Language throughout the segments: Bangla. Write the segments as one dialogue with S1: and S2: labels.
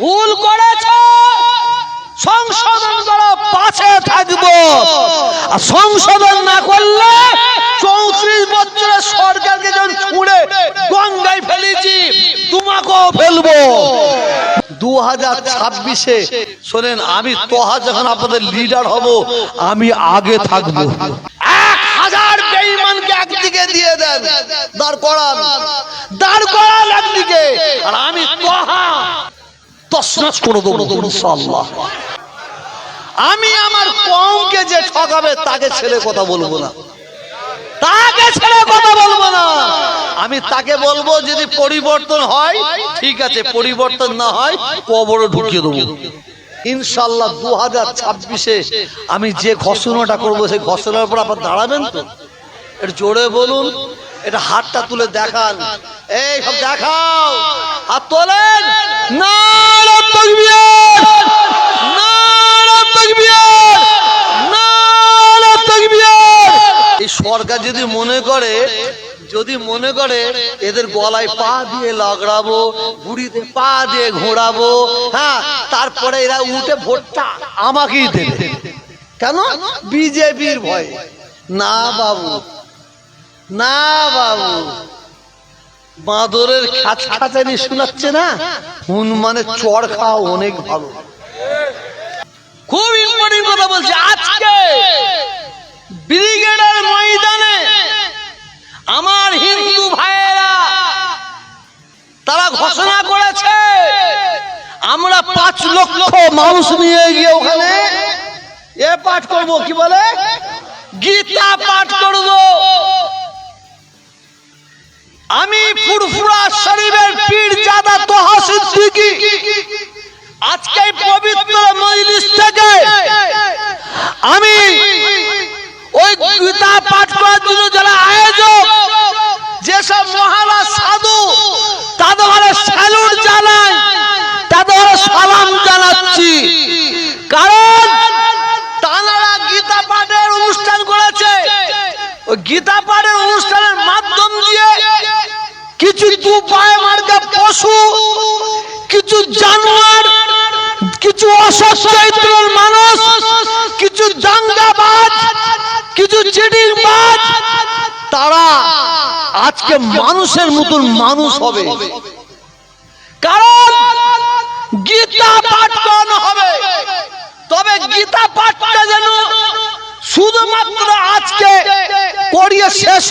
S1: ভুল করেছ, সংশোধন করো, পাশে থাকব। আর সংশোধন না করলে চৌত্রিশ বছরের সরকারকে যখন ছুঁড়ে গঙ্গায় ফেলেছি, তোমাকেও ফেলব। দু হাজার ছাব্বিশে, শোনেন, আমি তোহা যখন আপনাদের লিডার হব, আমি আগে থাকব। এক হাজার বেঈমানকে একদিকে দিয়ে দেন, দাঁড় করান দাঁড় করান একদিকে, আর আমি তোহা তসনস করে দেবো ইনশাআল্লাহ। আমি আমার কমকে যে ঠকাবে তাকে ছেড়ে কথা বলব না। তাকে ছেড়ে কথা বলব না। আমি তাকে বলব যদি পরিবর্তন হয় ঠিক আছে পরিবর্তন না হয় কবরে ঢুকিয়ে দেবো। ইনশাল্লাহ দু হাজার ছাব্বিশে আমি যে ঘোষণাটা করব সেই ঘোষণার উপর আবার দাঁড়াবেন তো? একটু জোরে বলুন। এটা হাতটা তুলে দেখান। এই সব দেখাও। হাত তোলেন। তাকবীর। এই সরকার যদি মনে করে যদি মনে করে এদের গলায় পা দিয়ে লাগড়াবো বুড়িতে পা দিয়ে ঘোরাবো হ্যাঁ তারপরে এরা উঠে ভোটটা আমাকেই দেবে। কেন? বিজেপির ভয়। না বাবু না, বাবু। বাঁদরের খাচ খাচানি শোনাচ্ছে না? হনুমানের চড় খাওয়া অনেক ভালো। খুব ইম্পর্টেন্ট কথা বলছে। আজকে ব্রিগেডের ময়দানে আমার হিন্দু ভাইয়েরা, তারা ঘোষণা করেছে, আমরা পাঁচ লক্ষ মানুষ নিয়ে গিয়ে ওখানে এ পাঠ করব, কি বলে? গীতা পাঠ করব। আমি ফুরফুরা শরীফের পীর জাদা তোহা সিদ্দিকী। আজকে পবিত্র মজলিস থেকে আমি ওই গীতা পাঠ করার জন্য যারা আয়োজক, যেসব মহারা সাধু, তাদের ঘরে স্যালুট জানাই, তাদের সালাম জানাচ্ছি। কারণ তানারা গীতা পাঠের অনুষ্ঠান করেছে। গীতা দিয়ে কিছু দু মার্কা পশু, কিছু জানোয়ার, কিছু অসৎ মানুষ, কিছু দাঙ্গাবাজ, কিছু চিটিংবাজ, তারা আজকে মানুষের মতন মানুষ হবে। কারণ গীতা পাঠ করানো হবে। তবে গীতা পাঠটা যেন শুধুমাত্র আজকে পড়িয়ে শেষ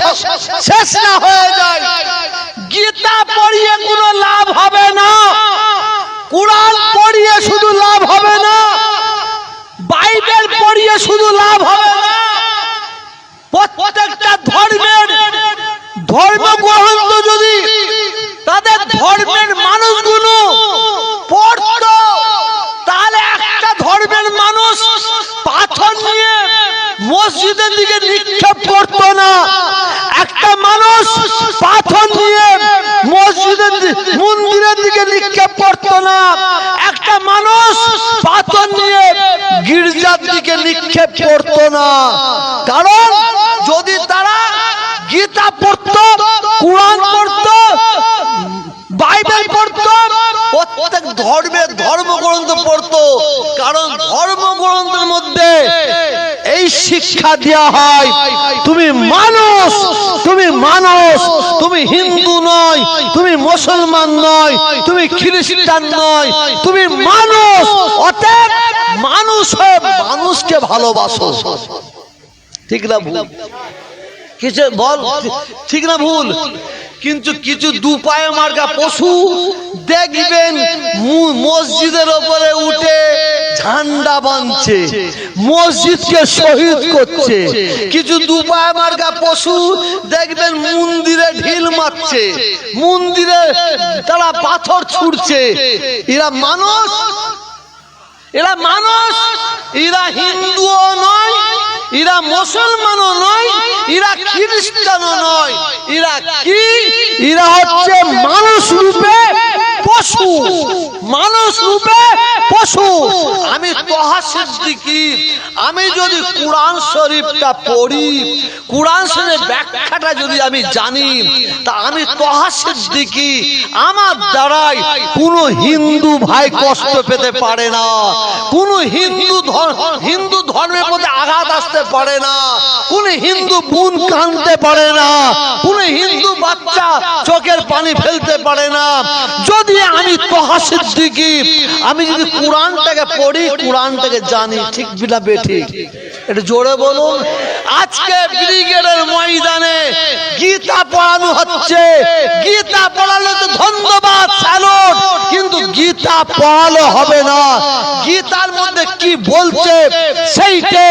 S1: শেষ না হয়ে যায়। গীতা পড়িয়ে কোনো লাভ হবে না। কোরআন পড়িয়ে শুধু লাভ হবে না। বাইবেল পড়িয়ে শুধু লাভ হবে না। প্রত্যেকটা ধর্মের ধর্ম গ্রন্থ যদি তাদের ধর্মের মানুষগুলো পড়তো তাহলে একটা ধর্মের মানুষ পাথর নিয়ে মসজিদের দিকে নিক্ষেপ করতো না। একটা মানুষ পাথর নিয়ে মসজিদের মন্দিরের দিকে নিক্ষেপ করতো না। একটা মানুষ পাথর নিয়ে গির্জার দিকে নিক্ষেপ করতো না। কারণ যদি তারা গীতা পড়তো, কোরআন পড়তো, বাইবেল পড়তো, প্রত্যেক ধর্মের ধর্মগ্রন্থ পড়তো। কারণ ধর্মগ্রন্থের মধ্যে শিক্ষা দেওয়া হয়। তুমি মানুষ তুমি মানুষ, তুমি হিন্দু নয়, তুমি মুসলমান নয়, তুমি খ্রিস্টান নয়, তুমি মানুষ, অতএব মানুষ হয়ে মানুষকে ভালোবাসো। ঠিক না ভুল? কিছু বল, ঠিক না ভুল? কিন্তু কিছু দু পায়ে মার্কা পশু দেখবেন মসজিদের ওপরে উঠে ঝান্ডা বাঁধছে মসজিদকে শহীদ করছে। কিছু দু পায়ে মার্কা পশু দেখবেন মন্দিরে ঢিল মারছে মন্দিরে তারা পাথর ছুটছে এরা মানুষ এরা মানুষ এরা হিন্দুও নয় এরা মুসলমানও নয় এরা খ্রিস্টানও নয়। এরা কি? এরা হচ্ছে মানুষ রূপে পশু। মানুষ রূপে পশু। আমি আমি যদি কোরআন শরীফটা পড়ি, কোরআন শরীফের ব্যাখ্যাটা যদি আমি জানি, তা আমি তোহা সিদ্দিকি। আমার দ্বারাই কোনো হিন্দু ভাই কষ্ট পেতে পারে না। কোনো হিন্দু হিন্দু ধর্মের মধ্যে আঘাত আসতে পারে না। কোন হিন্দু বোন কানতে পারে না, কোন হিন্দু বাচ্চা চোখের পানি ফেলতে পারে না। যদি আমি তোহা সিদ্দিকি, আমি যদি কোরআনটাকে পড়ি, কোরআনটাকে জানি, ঠিক বিনা বেঠিক এটা জোরে বলুন, আজকে ব্রিগেডের ময়দানে গীতা পড়ানো হচ্ছে। গীতা পড়ালে তো ধন্যবাদ, স্যালুট। কিন্তু গীতা পড়ালে হবে না। গীতার মধ্যে কি বলছে, সেইটে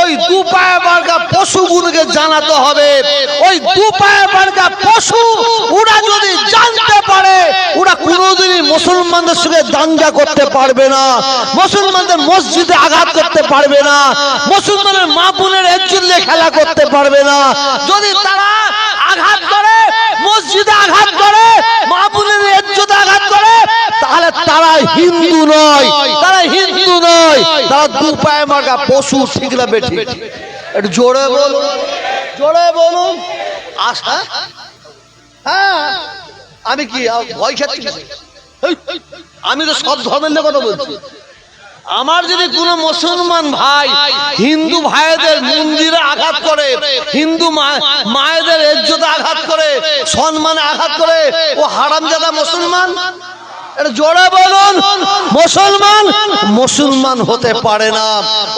S1: ওই দু পায়ে পশুগুলোকে জানাতে হবে। ওই দু পায়ে বার্গা পশু, ওরা যদি জানতে পারে, ওরা কোনোদিনই মুসলমানদের সঙ্গে দাঙ্গা করতে পারবে না, মুসলমানদের মসজিদে আঘাত করতে পারবে না, মুসলমানের মা বোনের নিয়ে খেলা করতে পারবে না। যদি তারা আঘাত করে, মসজিদে আঘাত করে, মা বোনের একজনে আঘাত করে, তাহলে তারা হিন্দু নয়, তারা হিন্দু নয়, তারা দু পায়ে মার্কা পশু ঠিক। না বেঠি একটু জোরে বলুন। জোরে বলুন। আশা হ্যাঁ? আমি কি ভয় খাচ্ছি আমি তো সব ধর্মের কথা বলছি। আমার যদি কোনো মুসলমান ভাই হিন্দু ভাইদের মন্দিরে আঘাত করে, হিন্দু মায়েদের ইজ্জতে আঘাত করে, সম্মানে আঘাত করে, ও হারাম হারামজাদা মুসলমান জোরে বলুন, মুসলমান মুসলমান হতে পারে না।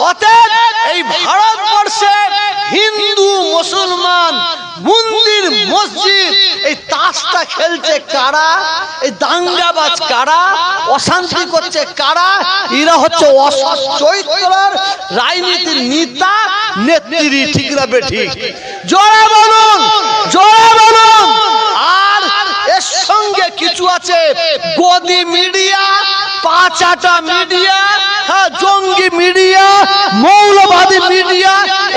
S1: অতএব এই ভারতবর্ষে হিন্দু মুসলমান মন্দির, মসজিদ, এই তাসটা খেলছে কারা? এই দাঙ্গাবাজ কারা? অশান্তি করছে কারা? এরা হচ্ছে অসৎ চরিত্রের রাজনীতির নেতা, নেত্রী ঠিক না বেঠিক। জোরে বলুন জোরে বলুন আর এর সঙ্গে কিছু আছে গদি মিডিয়া পাঁচাটা মিডিয়া হ্যাঁ জঙ্গি মিডিয়া মৌলবাদী মিডিয়া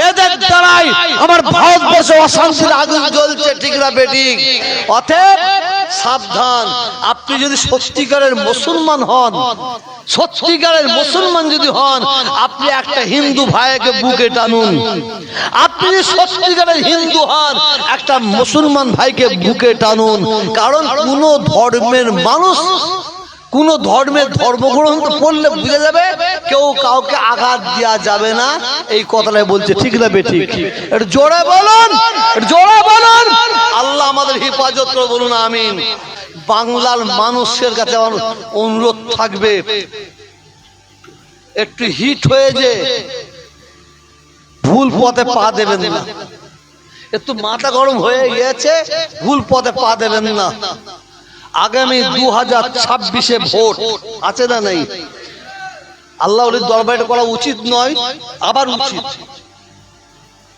S1: এদের দ্বারাই আমার ভারতবর্ষে অশান্তির আগুন জ্বলছে, ঠিক না অতএব সাবধান। আপনি যদি সত্যিকারের মুসলমান হন, সত্যিকারের মুসলমান যদি হন, আপনি একটা হিন্দু ভাইকে বুকে টানুন। আপনি সত্যিকারের হিন্দু হন, একটা মুসলমান ভাইকে বুকে টানুন। কারণ কোন ধর্মের মানুষ কোন ধর্মের ধর্মগ্রন্থ পড়লে বুঝে যাবে কেউ কাউকে আঘাত দেওয়া যাবে না। এই কথাটাই বলছে। ঠিক না বেঠিক একটু জোরে বলুন জোরে বলুন। আল্লাহ আমাদের হেফাজত করে বলুন, আমিন। বাংলার মানুষের কাছে আমার অনুরোধ থাকবে। একটু হিট হয়ে যে ভুল পথে পা দেবেন না। একটু মাথা গরম হয়ে গিয়েছে, ভুল পথে পা দেবেন না। আগামী দু হাজার ছাব্বিশে ভোট আছে না নেই? আল্লাহ অলির দরবারে করা উচিত নয় আবার উচিত।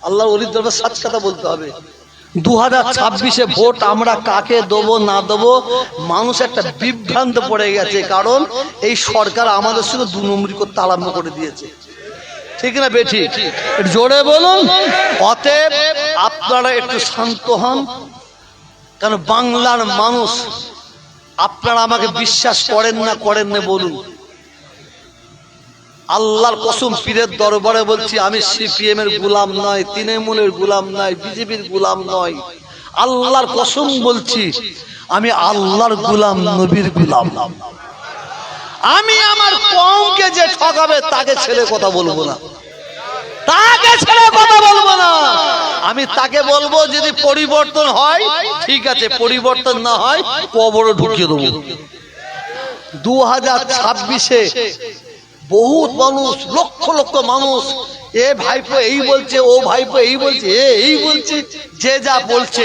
S1: আল্লাহ অলির দরবার সাত কথা বলতে হবে। দু হাজার ছাব্বিশে ভোট আমরা কাকে দেবো না দেবো? মানুষ একটা বিভ্রান্ত পড়ে গেছে কারণ এই সরকার আমাদের সঙ্গে দু নম্বরি করতে আরম্ভ করে দিয়েছে। ঠিক না বেঠি জোরে বলুন। অতএব আপনারা একটু শান্ত হন। কারণ বাংলার মানুষ আপনারা আমাকে বিশ্বাস করেন না করেন না বলুন। আল্লাহর কসম পীরের দরবারে বলছি আমি সিপিএম এর গুলাম নয় তৃণমূলের গুলাম নয় বিজেপির গুলাম নয়। আল্লাহর কসম বলছি আমি আল্লাহর গুলাম নবীর গুলাম। আমি আমার কমকে যে ঠকাবে তাকে ছেড়ে কথা বলব না। তাকে ছেড়ে কথা বলব না। আমি তাকে বলব যদি পরিবর্তন হয়, ঠিক আছে, পরিবর্তন না হয় কবরে ঢুকিয়ে দেবো। দু হাজার ছাব্বিশে বহুত মানুষ, লক্ষ লক্ষ মানুষ, এ ভাইপো এই বলছে, ও ভাইপো এই বলছে, এ এই বলছে, যে যা বলছে।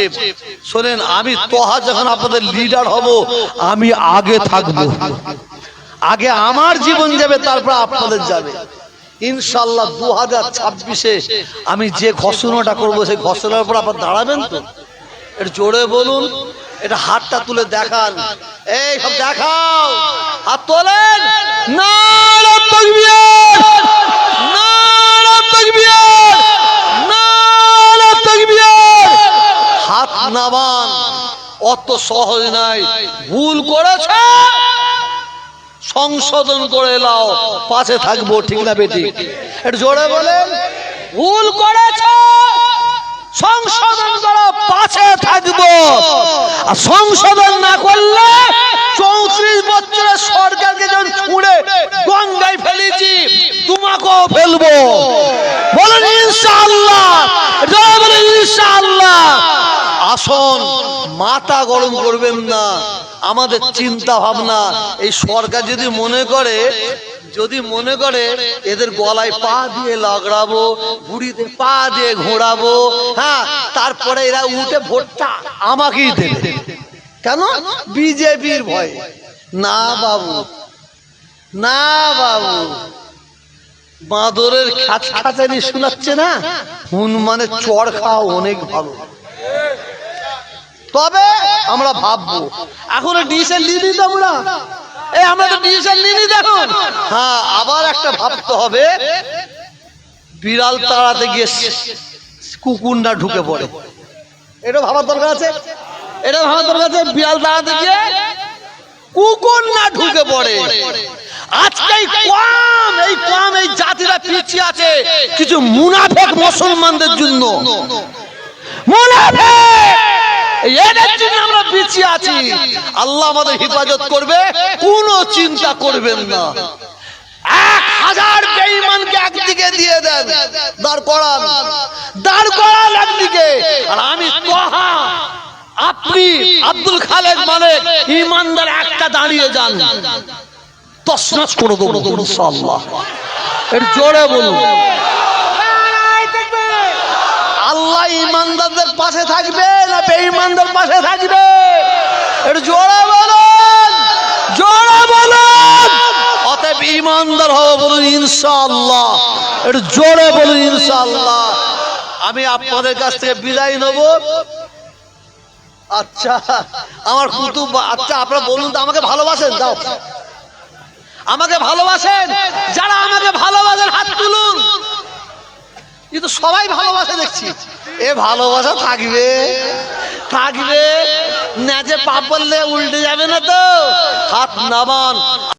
S1: শোনেন, আমি তোহা যখন আপনাদের লিডার হব, আমি আগে থাকব। আগে আমার জীবন যাবে, তারপর আপনাদের যাবে। ইনশাল্লাহ দু হাজার ছাব্বিশে আমি যে ঘোষণাটা করব, সেই ঘোষণার উপর আপনার দাঁড়াবেন তো? একটু জোরে বলুন, এটা হাতটা তুলে দেখান। এই, সব দেখাও। হাত তোলেন। তাকবীর। হাত নামান। অত সহজ নাই। ভুল করেছে। সংশোধন করে লাও পাশে থাকব, ঠিক না বেটি? একটু জোরে বলেন। ভুল করেছ। সংশোধন করো, পাশে থাকব। আর সংশোধন না করলে চৌত্রিশ বছরের সরকারকে যখন ছুঁড়ে গঙ্গায় ফেলেছি, তোমাকেও ফেলব। বলেন ইনশাআল্লাহ। বলুন ইনশাআল্লাহ। আসন, মাথা গরম করবেন না। আমাদের চিন্তা ভাবনা এই সরকার যদি মনে করে যদি মনে করে এদের গলায় পা দিয়ে লাগড়াবো বুড়িতে পা দিয়ে ঘোরাবো হ্যাঁ তারপরে এরা উঠে ভোটটা আমাকেই দেবে। কেন? বিজেপির ভয়। না বাবু। না বাবু। বাঁদরের খাঁচ খাঁচানি শোনাচ্ছে না? হনুমানের চড় খাওয়া অনেক ভালো। তবে আমরা ভাববো, এখন ডিসেল লিনি তো আমরা। এই আমরা তো ডিসেল লিনি দেখুন। হ্যাঁ আবার একটা ভাবতে হবে, বিড়াল তাড়াতে গিয়ে কুকুর না ঢুকে পড়ে। এটা ভাবার দরকার আছে? এটা ভাবার দরকার আছে, বিড়াল তাড়াতে গিয়ে কুকুর না ঢুকে পড়ে। আজকে কম এই কম এই জাতিরা পিছিয়ে আছে কিছু মুনাফেক মুসলমানদের জন্য। মুনাফেক! এদের জন্য আমরা পিছিয়ে আছি। আল্লাহ আমাদের হেফাজত করবে, কোনো চিন্তা করবেন না। এক হাজার একদিকে দিয়ে দাঁড় করান। দাঁড় একদিকে। আমি আপনি আব্দুল খালেদ মানে ইমানদার একটা দাঁড়িয়ে যান। তসনাস করে দেবো জোরে বলুন। আল্লাহ ইমানদারদের পাশে থাকবে না বেঈমানদের পাশে থাকবে? একটু জোরে বলুন জোরে বলুন। অতএব ইমানদার হব বলুন, ইনশাআল্লাহ। একটু জোরে বলুন, ইনশাআল্লাহ। আমি আপনাদের কাছ থেকে বিদায় নেব। আচ্ছা আমার কুতুব আচ্ছা আপনারা বলুন তো, আমাকে ভালোবাসেন? দাও। আমাকে ভালোবাসেন? যারা আমাকে ভালোবাসেন, হাত তুলুন। কিন্তু সবাই ভালোবাসা দেখছি। এ ভালোবাসা থাকবে। থাকবে। ন্যাজে পাপ পড়লে উল্টে যাবে না তো। হাত নামান।